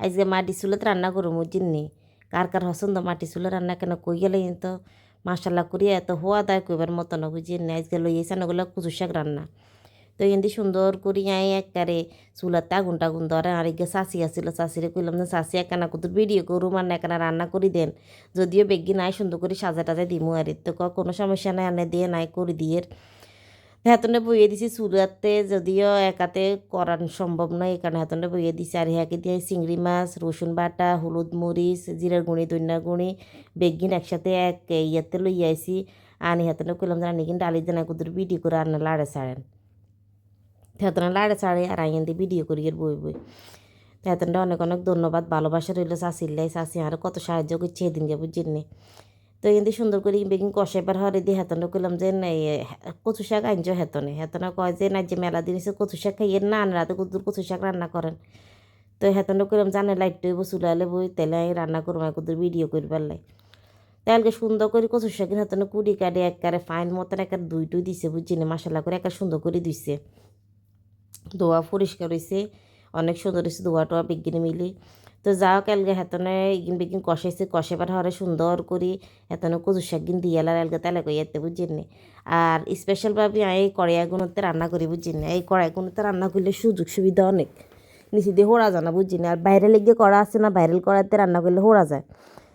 আজকে মাটি চুলোতে রান্না করো বুঝিনি কার কার হসন্দ মাটি চুলো রান্না কেন কই গেলে তো মাসাল্লা করি এত হওয়া দায় কইবার মতো না বুঝিনি আজকে লই এসে ওগুলো কুচু শাক রান্না তো এমনি সুন্দর করি আই একবারে চুলাতে আগুন টাগুন ধরে আর এগে চাষি আসছিল চাষিরে কইলাম যে চাষি একখানা কুতুর ভিডিও করুম আর একখানা রান্না করি দেন যদিও বেগি নাই সুন্দর করে সাজা টাজা দিমু আর তো কোনো সমস্যা নাই আনে দিয়ে নাই করি দিয়ে হেতনে বইয়ে দিছি চুলাতে যদিও একাতে করান সম্ভব নয়, এই কারণে হেতনে বইয়ে দিছি। আর হ্যাকে দিয়ে চিংড়ি মাছ, রসুন বাটা, হলুদ মরিচ, জিরার গুঁড়ি দইনার গুঁড়ি, বেগিন একসাথে এক ইয়াতে লই আইছি। আনি হেতনে কইলাম আনি কিন্তু ডালি দেনা কুদুর ভিডিও করে আনে লাড়ে ছাড়েন। হেতনে লাড়ে ছাড়ে আর আইন দিয়ে ভিডিও করি এর বই বই। হেতনটা অনেক অনেক ধন্যবাদ, ভালোবাসা রইল চাষিল্লাই চাষি আর কত সাহায্য করছে এদিনকে বুঝিনি তো এমনি সুন্দর করে বেগিন কষাইবার হরে দিয়ে হেতনে করলাম যে এই কচু শাক আনছো হেতনে। হেতনে কয় যে না যে মেলা দিন কচু শাক খাইয়ে না রাতে কুদুর কচু শাক রান্না করেন। তো হেতনে কইলাম জানে লাইট হইব চুলালে বই তেলে রান্না করব কুদুর ভিডিও করবার লাই তেলকে সুন্দর করে কচু শাকের হেতনে কুড়ি কাটে একবারে ফাইন মতন একার দুই টুই দিছে বুঝিনি মশলা করে একা সুন্দর করে দিছে। দোয়া পরিষ্কার হয়েছে অনেক সুন্দর হয়েছে দোয়া টোয়া বিজ্ঞানী মিলি। তো যাও কালকে হেতনে ইগিন বিগিন কষাইছে কষাবার হরে সুন্দর করি। হেতনে কচু শাক গিন দিয়ে এলার এলকে তেলে এতে বুঝিনি আর স্পেশালভাবে এই কড়াইগুলোতে রান্না করি বুঝিনি এই কড়াইগুলোতে রান্না করলে সুযোগ সুবিধা অনেক। নিচে দিয়ে হোড়া যায় না বুঝিনি আর বাইরে লেগে করা আছে না ভাইরাল কড়াইতে রান্না করলে হোড়া যায়।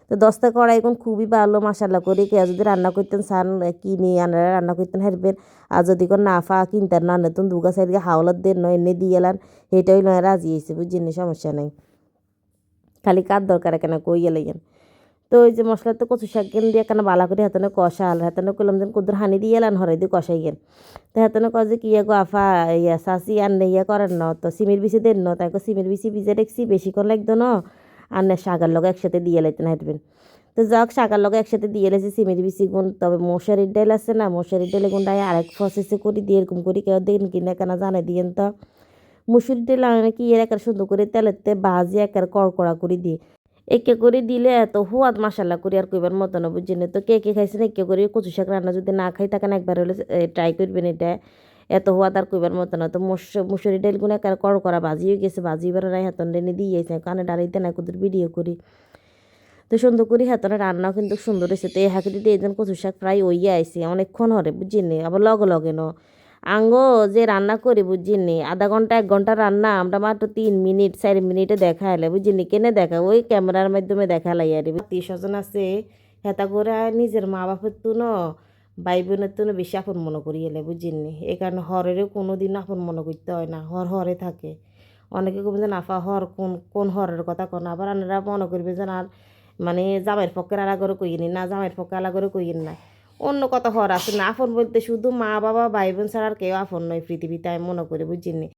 তো দশটা কড়াই এখন খুবই ভালো মশালা করে। কেউ যদি রান্না করতেন সান কিনে আনারা রান্না করতেন হারবেন। আর যদি কোন না ফা কিনতেন না নতুন দুগা সাইডকে হাওলাত দেন, নয় এনে দিয়ে এলান সেটাই নয় রাজি হয়েছে বুঝিনি সমস্যা নাই। খালি কার দরকার কেন কই গেলেন তো ওই যে মশলা তো কচু শাক গেন দিয়ে কেন বালা করে হাতানে কষা আল হাতানে করলাম যেন কুদুর হানি দিয়ে এলান, হরাই দিয়ে কষাই গেন তো হাতানে কয় যে কিয়া গো আফা, ইয়া সাসি আর আনলে ইয়া করেন ন, তো সিমের বিচি দেন ন, তাই সিমের বিচি ভিজে দেখছি বেশিক্ষণ লাগতো ন আনে শাকের লগে একসাথে দিয়ে লাইতেন হাঁটবেন তো যাক, শাকের লগে একসাথে দিয়ে লেছে সিমের বিচি গুণ, তবে মশারির ডাল আছে না মশারির ডালে গুণটা আরেক প্রসেসে করি, দিয়ে এরকম করি, কেউ দেন কিনা কেন জানে দিয়েন তো। মুসুরির ডাল আনে কি এর একার সুন্দর করে তেলেতে বাজি একার কড়কড়া করে দিই। একে করে দিলে এত হুয়াদ মশালা করি আর কইবার মতো না তো কে কে খাইছেন? একে করে কচু শাক রান্না যদি না খাই থাকেন একবার হলে ট্রাই করবেন এটা। এত হওয়াত আর কইবার মতো না। তো মুসুরি ডালগুলো একার কড়কড়া বাজিও গেছে। বাজি এবার রাই হাতন রেনে দিয়েছে কানে ডালাইতে না, কুদুর ভিডিও করি। তো সুন্দর করে হাতনে রান্নাও কিন্তু সুন্দর হয়েছে তো এই হাঁকিটি দিয়ে যেন কচু শাক প্রায় ওইয়া আইসে অনেকক্ষণ হরে বুঝিনি আবার লগে লগে ন। আঙ্গ, যে রান্না করি, বুঝিনি। আধা ঘণ্টা, এক ঘণ্টা রান্না, আমরা মাত্র তিন মিনিট, চার মিনিটে দেখা এলে বুঝিনি? কেনে দেখা ওই ক্যামেরার মাধ্যমে দেখা লাই আর আত্মীয় স্বজন আছে, হেতা করে নিজের মা বাপের তো ন ভাই বোনের তো বেশি আপন মনে করি এলে, বুঝিনি? এই কারণে হরেরও কোনো দিন আপন মনে করতে হয় না, হর হরে থাকে। অনেকে কবে যে, নাফা, হর কোন কোন হরের কথা কোন? আবার আনারা মনে করবে যে আর মানে জামাইয়ের পক্ষের আলা করে কইনি না, জামাইয়ের পক্ষে আলা করে কইন না অন্য কথা হওয়ার আছে না। আপন বলতে শুধু মা, বাবা ভাই বোন ছাড়া আর কেউ আপন নয় পৃথিবীতে, আমি মনে করি বুঝিনি